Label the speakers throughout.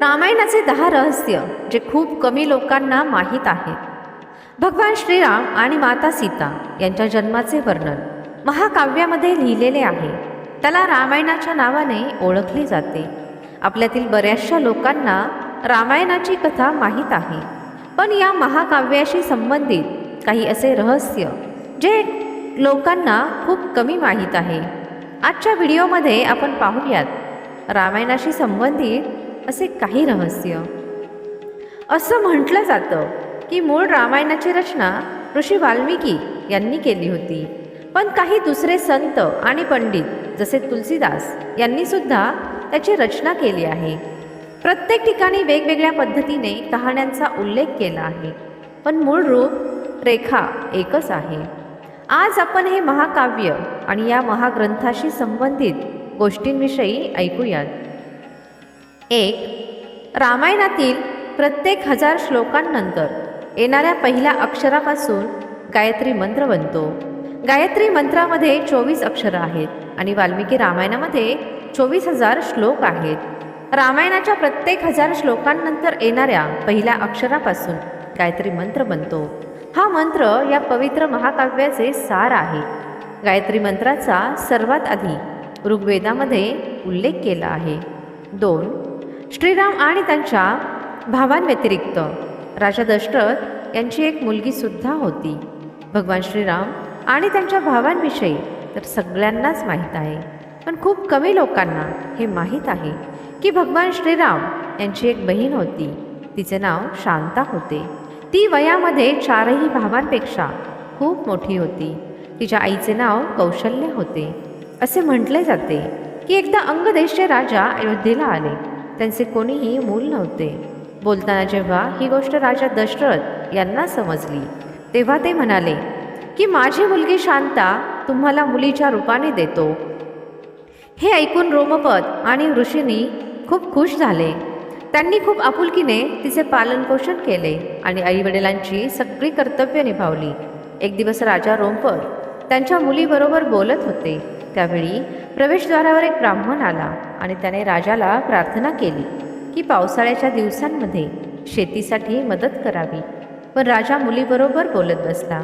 Speaker 1: रामायणाचे दहा रहस्य जे खूप कमी लोकांना माहीत आहेत. भगवान श्रीराम आणि माता सीता यांच्या जन्माचे वर्णन महाकाव्यामध्ये लिहिलेले आहे. त्याला रामायणाच्या नावाने ओळखले जाते. आपल्यातील बऱ्याचशा लोकांना रामायणाची कथा माहीत आहे. पण या महाकाव्याशी संबंधित काही असे रहस्य जे लोकांना खूप कमी माहीत आहे. आजच्या व्हिडिओमध्ये आपण पाहूयात. रामायणाशी संबंधित असे काही रहस्य. असं म्हटलं जातं की मूळ रामायणाची रचना ऋषी वाल्मिकी यांनी केली होती. पण काही दुसरे संत आणि पंडित जसे तुलसीदास यांनी सुद्धा त्याची रचना केली आहे. प्रत्येक ठिकाणी वेगवेगळ्या पद्धतीने कहाण्यांचा उल्लेख केला आहे. पण मूळ रूप रेखा एकच आहे. आज आपण हे महाकाव्य आणि या महाग्रंथाशी संबंधित गोष्टींविषयी ऐकूयात. एक रामायणातील प्रत्येक हजार श्लोकांनंतर येणाऱ्या पहिल्या अक्षरापासून गायत्री मंत्र बनतो. गायत्री मंत्रामध्ये चोवीस अक्षरं आहेत आणि वाल्मिकी रामायणामध्ये चोवीस हजार श्लोक आहेत. रामायणाच्या प्रत्येक हजार श्लोकांनंतर येणाऱ्या पहिल्या अक्षरापासून गायत्री मंत्र बनतो. हा मंत्र या पवित्र महाकाव्याचे सार आहे. गायत्री मंत्राचा सर्वात आधी ऋग्वेदामध्ये उल्लेख केला आहे. दोन श्रीराम आणि त्यांच्या भावांव्यतिरिक्त राजा दशरथ यांची एक मुलगीसुद्धा होती. भगवान श्रीराम आणि त्यांच्या भावांविषयी तर सगळ्यांनाच माहीत आहे. पण खूप कमी लोकांना हे माहीत आहे की भगवान श्रीराम यांची एक बहीण होती. तिचे नाव शांता होते. ती वयामध्ये चारही भावांपेक्षा खूप मोठी होती. तिच्या आईचे नाव कौशल्य होते. असे म्हटले जाते की एकदा अंगदेशचे राजा अयोध्येला आले. त्यांचे कोणीही मूल नव्हते. बोलताना जेव्हा ही गोष्ट राजा दशरथ यांना समजली तेव्हा ते म्हणाले की माझी मुलगी शांता तुम्हाला मुलीच्या रूपाने देतो. हे ऐकून रोमपद आणि ऋषींनी खूप खुश झाले. त्यांनी खूप आपुलकीने तिचे पालनपोषण केले आणि आईवडिलांची सगळी कर्तव्य निभावली. एक दिवस राजा रोमपद त्यांच्या मुलीबरोबर बोलत होते. त्यावेळी प्रवेशद्वारावर एक ब्राह्मण आला आणि त्याने राजाला प्रार्थना केली की पावसाळ्याच्या दिवसांमध्ये शेतीसाठी मदत करावी. पण राजा मुलीबरोबर बोलत बसला.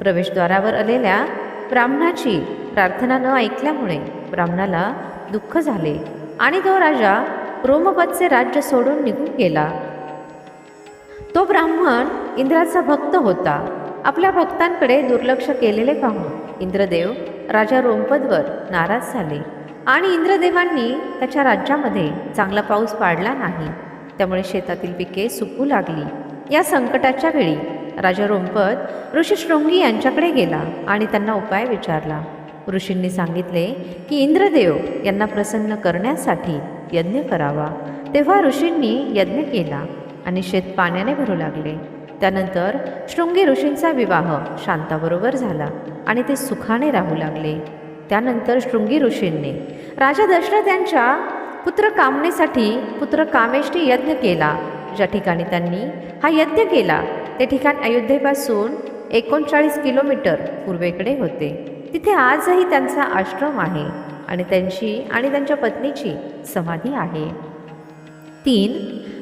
Speaker 1: प्रवेशद्वारावर आलेल्या ब्राह्मणाची प्रार्थना न ऐकल्यामुळे ब्राह्मणाला दुःख झाले आणि तो राजा रोमपदचे राज्य सोडून निघून गेला. तो ब्राह्मण इंद्राचा भक्त होता. आपल्या भक्तांकडे दुर्लक्ष केलेले पाहून इंद्रदेव राजा रोमपदवर नाराज झाले. आणि इंद्रदेवांनी त्याच्या राज्यामध्ये चांगला पाऊस पाडला नाही. त्यामुळे शेतातील पिके सुकू लागली. या संकटाच्या वेळी राजा रोमपद ऋषी शृंगी यांच्याकडे गेला आणि त्यांना उपाय विचारला. ऋषींनी सांगितले की इंद्रदेव यांना प्रसन्न करण्यासाठी यज्ञ करावा. तेव्हा ऋषींनी यज्ञ केला आणि शेत पाण्याने भरू लागले. त्यानंतर शृंगी ऋषींचा विवाह शांताबरोबर झाला आणि ते सुखाने राहू लागले. त्यानंतर शृंगी ऋषींनी राजा दशरथ यांच्या पुत्र कामनेसाठी पुत्र कामेष्टी यज्ञ केला. ज्या ठिकाणी त्यांनी हा यज्ञ केला ते ठिकाण अयोध्येपासून एकोणचाळीस किलोमीटर पूर्वेकडे होते. तिथे आजही त्यांचा आश्रम आहे आणि त्यांची आणि त्यांच्या पत्नीची समाधी आहे. तीन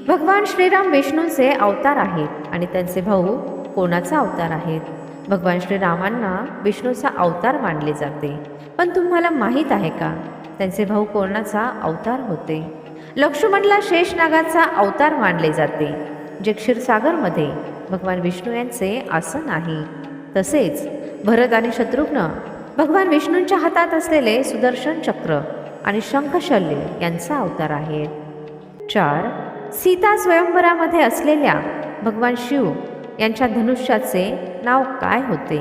Speaker 1: भगवान श्रीराम विष्णूंचे अवतार आहेत आणि त्यांचे भाऊ कोणाचा अवतार आहेत? भगवान श्रीरामांना विष्णूचा अवतार मानले जाते. पण तुम्हाला माहीत आहे का? त्यांचे भाऊ कोणाचा अवतार होते? लक्ष्मणला शेषनागाचा अवतार मानले जाते. जे क्षीरसागरमध्ये भगवान विष्णू यांचे आसन आहे. तसेच भरत आणि शत्रुघ्न भगवान विष्णूंच्या हातात असलेले सुदर्शन चक्र आणि शंखशल्य यांचा अवतार आहे चार सीता स्वयंवरामध्ये असलेल्या भगवान शिव यांच्या धनुष्याचे नाव काय होते?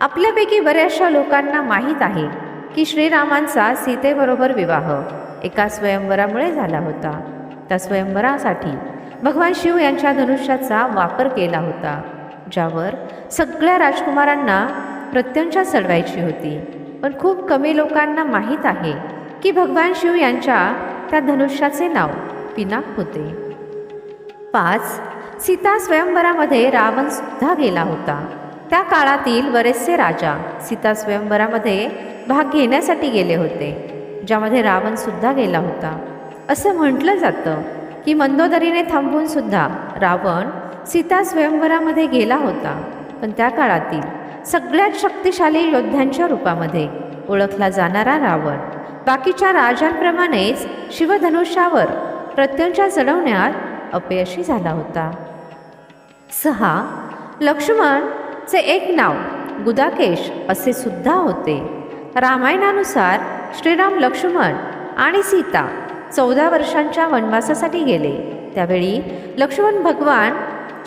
Speaker 1: आपल्यापैकी बऱ्याचशा लोकांना माहीत आहे की श्रीरामांचा सीतेबरोबर विवाह एका स्वयंवरामुळे झाला होता. त्या स्वयंवरासाठी भगवान शिव यांच्या धनुष्याचा वापर केला होता ज्यावर सगळ्या राजकुमारांना प्रत्यंचा चढवायची होती. पण खूप कमी लोकांना माहीत आहे की भगवान शिव यांच्या त्या धनुष्याचे नाव पिना होते. पाच सीता स्वयंवरामध्ये रावण सुद्धा गेला होता. त्या काळातील बरेचसे राजा सीता स्वयंवरामध्ये भाग घेण्यासाठी गेले होते ज्यामध्ये रावण सुद्धा गेला होता. असं म्हटलं जातं की मंदोदरीने थांबून सुद्धा रावण सीता स्वयंवरामध्ये गेला होता. पण त्या काळातील सगळ्यात शक्तिशाली योद्ध्यांच्या रूपामध्ये ओळखला जाणारा रावण बाकीच्या राजांप्रमाणेच शिवधनुष्यावर प्रत्यंचा चढवण्यात अपयशी झाला होता. सहा. लक्ष्मणचे एक नाव गुदाकेश असे सुद्धा होते. रामायणानुसार श्रीराम लक्ष्मण आणि सीता चौदा वर्षांच्या वनवासासाठी गेले. त्यावेळी लक्ष्मण भगवान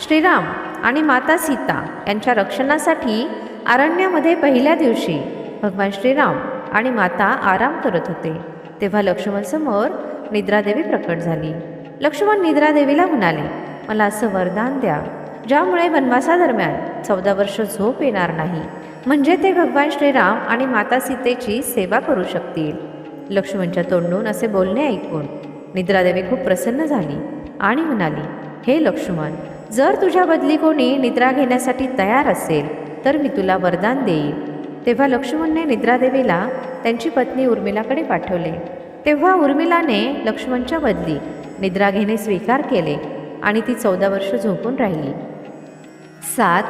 Speaker 1: श्रीराम आणि माता सीता यांच्या रक्षणासाठी अरण्यामध्ये पहिल्या दिवशी भगवान श्रीराम आणि माता आराम करत होते. तेव्हा लक्ष्मणसमोर निद्रादेवी प्रकट झाली. लक्ष्मण निद्रादेवीला म्हणाले मला असं वरदान द्या ज्यामुळे वनवासादरम्यान चौदा वर्ष झोप येणार नाही. म्हणजे ते भगवान श्रीराम आणि माता सीतेची सेवा करू शकतील. लक्ष्मणच्या तोंडून असे बोलणे ऐकून निद्रादेवी खूप प्रसन्न झाली आणि म्हणाली हे लक्ष्मण जर तुझ्या बदली कोणी निद्रा घेण्यासाठी तयार असेल तर मी तुला वरदान देईन. तेव्हा लक्ष्मणने निद्रादेवीला त्यांची पत्नी उर्मिलाकडे पाठवले. तेव्हा उर्मिलाने लक्ष्मणच्या बदली निद्रा घेणे स्वीकार केले आणि ती चौदा वर्ष झोपून राहिली. सात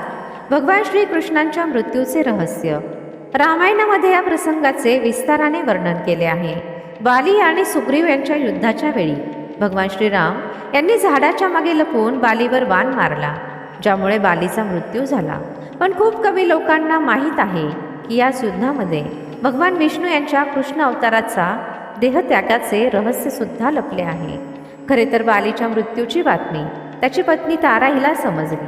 Speaker 1: भगवान श्रीकृष्णांच्या मृत्यूचे रहस्य. रामायणामध्ये या प्रसंगाचे विस्ताराने वर्णन केले आहे. बाली आणि सुग्रीव यांच्या युद्धाच्या वेळी भगवान श्रीराम यांनी झाडाच्या मागे लपून बालीवर बाण मारला ज्यामुळे बालीचा मृत्यू झाला. पण खूप कमी लोकांना माहीत आहे की याच युद्धामध्ये भगवान विष्णू यांच्या कृष्ण अवताराचा देहत्यागाचे रहस्य सुद्धा लपले आहे. खरे तर बालीच्या मृत्यूची बातमी त्याची पत्नी तारा हिला समजली.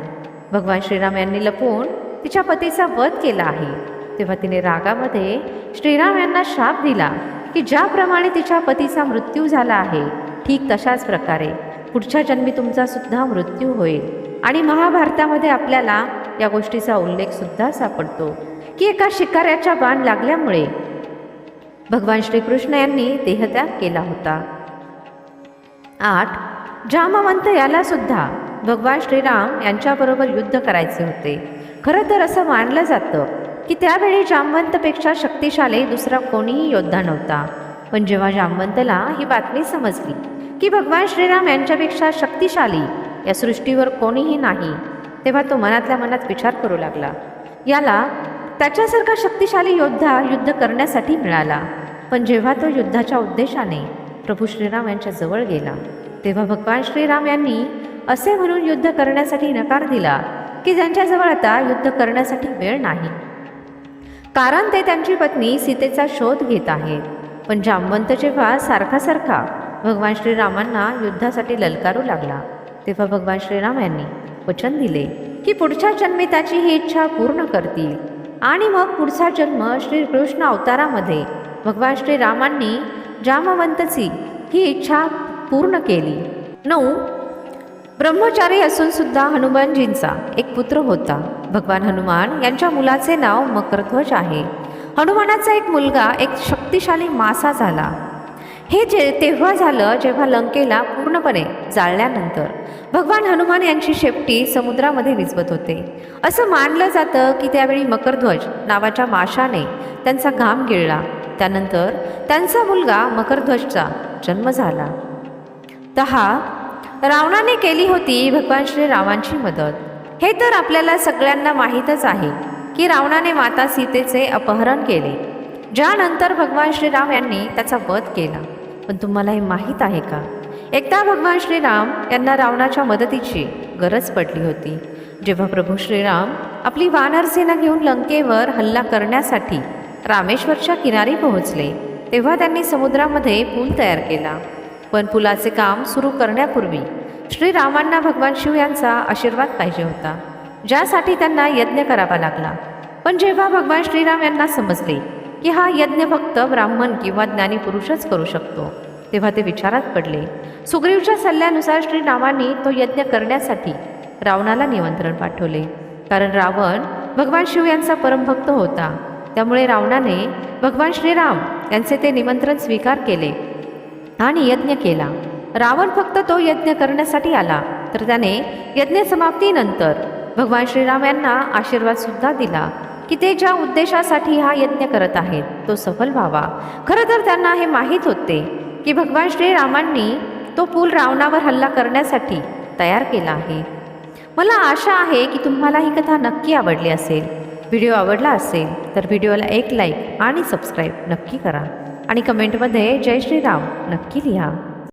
Speaker 1: भगवान श्रीराम यांनी लपवून तिच्या पतीचा वध केला आहे. तेव्हा तिने रागामध्ये श्रीराम यांना शाप दिला की ज्याप्रमाणे तिच्या पतीचा मृत्यू झाला आहे ठीक तशाच प्रकारे पुढच्या जन्मी तुमचा सुद्धा मृत्यू होईल. आणि महाभारतामध्ये आपल्याला या गोष्टीचा उल्लेख सुद्धा सापडतो की एका शिकाऱ्याच्या बाण लागल्यामुळे भगवान श्रीकृष्ण यांनी देहत्याग केला होता. आठ जामवंत याला सुद्धा भगवान श्रीराम यांच्याबरोबर युद्ध करायचे होते. खरं तर असं मानलं जातं की त्यावेळी जामवंतपेक्षा शक्तिशाली दुसरा कोणीही योद्धा नव्हता. पण जेव्हा जामवंतला ही बातमी समजली की भगवान श्रीराम यांच्यापेक्षा शक्तिशाली या सृष्टीवर कोणीही नाही तेव्हा तो मनातल्या मनात विचार करू लागला. याला त्याच्यासारखा शक्तिशाली योद्धा युद्ध करण्यासाठी मिळाला. पण जेव्हा तो युद्धाच्या उद्देशाने प्रभू श्रीराम यांच्या जवळ गेला तेव्हा भगवान श्रीराम यांनी असे म्हणून युद्ध करण्यासाठी नकार दिला की ज्यांच्याजवळ आता युद्ध करण्यासाठी वेळ नाही. कारण ते त्यांची पत्नी सीतेचा शोध घेत आहेत. पण जामवंत जेव्हा सारखा सारखा भगवान श्रीरामांना युद्धासाठी ललकारू लागला तेव्हा भगवान श्रीराम यांनी वचन दिले की पुढच्या जन्मी त्याची ही इच्छा पूर्ण करतील. आणि मग पुढचा जन्म श्रीकृष्ण अवतारामध्ये. भगवान श्रीरामांनी जामवंतची ही इच्छा पूर्ण केली. नऊ ब्रह्मचारी असून सुद्धा हनुमानजींचा एक पुत्र होता. भगवान हनुमान यांच्या मुलाचे नाव मकरध्वज आहे. हनुमानाचा एक मुलगा एक शक्तिशाली मासा झाला. हे जे तेव्हा झालं जेव्हा लंकेला पूर्णपणे जाळल्यानंतर भगवान हनुमान यांची शेपटी समुद्रामध्ये विजवत होते. असं मानलं जातं की त्यावेळी मकरध्वज नावाच्या माशाने त्यांचा घाम गिळला. त्यानंतर त्यांचा मुलगा मकरध्वजचा जन्म झाला. दहा रावणाने केली होती भगवान श्रीरामांची मदत. हे तर आपल्याला सगळ्यांना माहीतच आहे की रावणाने माता सीतेचे अपहरण केले. ज्यानंतर भगवान श्रीराम यांनी त्याचा वध केला. पण तुम्हाला हे माहीत आहे का? एकदा भगवान श्रीराम यांना रावणाच्या मदतीची गरज पडली होती. जेव्हा प्रभू श्रीराम आपली वानरसेना घेऊन लंकेवर हल्ला करण्यासाठी रामेश्वरच्या किनारी पोहोचले तेव्हा त्यांनी समुद्रामध्ये पूल तयार केला. पण पुलाचे काम सुरू करण्यापूर्वी श्रीरामांना भगवान शिव यांचा आशीर्वाद पाहिजे होता ज्यासाठी त्यांना यज्ञ करावा लागला. पण जेव्हा भगवान श्रीराम यांना समजले की हा यज्ञ फक्त ब्राह्मण किंवा ज्ञानी पुरुषच करू शकतो. तेव्हा ते विचारात पडले. सुग्रीवच्या सल्ल्यानुसार श्रीरामांनी तो यज्ञ करण्यासाठी रावणाला निमंत्रण पाठवले. कारण रावण भगवान शिव यांचा परमभक्त होता. त्यामुळे रावणाने भगवान श्रीराम यांचे ते निमंत्रण स्वीकार केले आणि यज्ञ केला. रावण फक्त तो यज्ञ करण्यासाठी आला तर त्याने यज्ञ समाप्तीनंतर भगवान श्रीराम यांना आशीर्वाद सुद्धा दिला. की ते ज्या उद्देशासाठी हा यज्ञ करत आहेत तो सफल व्हावा. खरं तर त्यांना हे माहीत होते की भगवान श्रीरामांनी तो पूल रावणावर हल्ला करण्यासाठी तयार केला आहे. मला आशा आहे की तुम्हाला ही कथा नक्की आवडली असेल व्हिडिओ आवडला असेल तर व्हिडिओला एक लाईक आणि सबस्क्राईब नक्की करा. आणि कमेंटमध्ये जय श्रीराम नक्की लिहा.